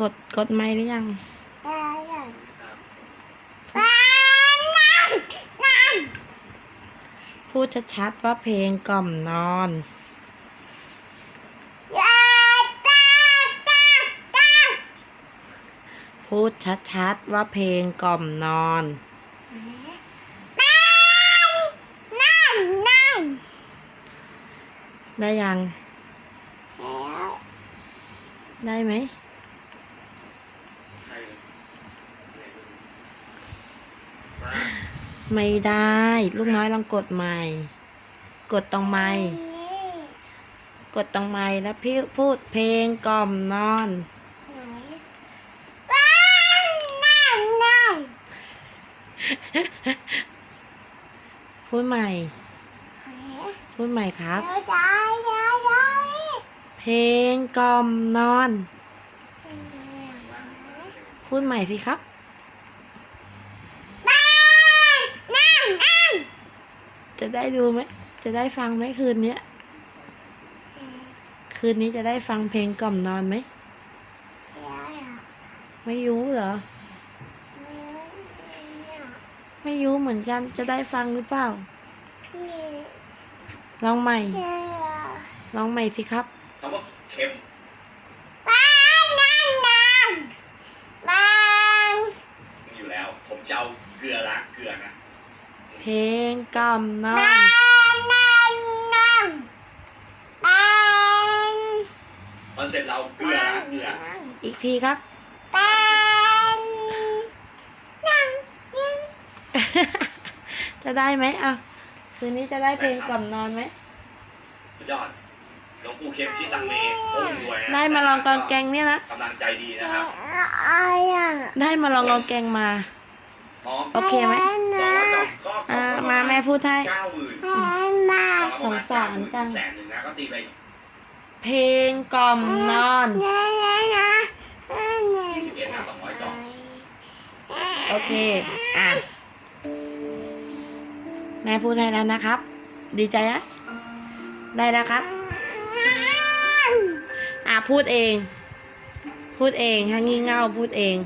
กดกดไม้หรือยังพูดชัดๆว่าเพลงกล่อมนอนพูดชัดๆว่าเพลงกล่อมนอนได้ยัง ได้ไหม ใช่เลยมา ไม่ได้ ลูกน้อยลองกดใหม่ กดตรงไม้กดตรงไม้แล้วพี่พูดเพลงกล่อมนอนพูดใหม่ พูดใหม่ครับ เพลงกล่อมนอน พูดใหม่สิครับ จะได้ดูไหม จะได้ฟังไหมคืนเนี้ย คืนนี้จะได้ฟังเพลงกล่อมนอนไหม ไม่รู้เหรอ ไม่รู้เหมือนกัน จะได้ฟังหรือเปล่า ลองใหม่ ลองใหม่สิครับคำว่าเค็มมีอยู่แล้ว ผมจะเอาเกลือล้างเกลือนะ เพลงกล่อมนอนตอนเสร็จเราเกลือล้างเกลืออีกทีครับจะได้ไหมอะคืนนี้จะได้เพลงกล่อมนอนไหมสุดยอดหลวงปู่เค็มชิตังเมโอ้รวยนะได้มาลองกองแกงเนี่ยนะกำลังใจดีนะครับได้มาลองกองแกงมาพร้อมโอเคไหมส องร้อยจบก็อ่ามาแม่พูดให้เก้าหมื่นสงสารจัง แสนหนึ่งนะก็ตีไปเพลงกล่อมนอน ยี่สิบเอ็ดนะสองร้อยจบโอเค อะ แม่พูดให้แล้วนะครับ ดีใจนะได้แล้วครับ อะ พูดเอง พูดเองฮะงี่เง่าพูดเอง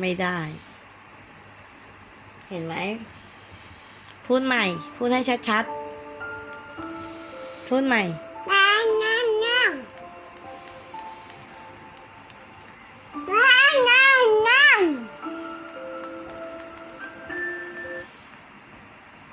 ไม่ได้ เห็นไหม พูดใหม่ พูดให้ชัดๆ พูดใหม่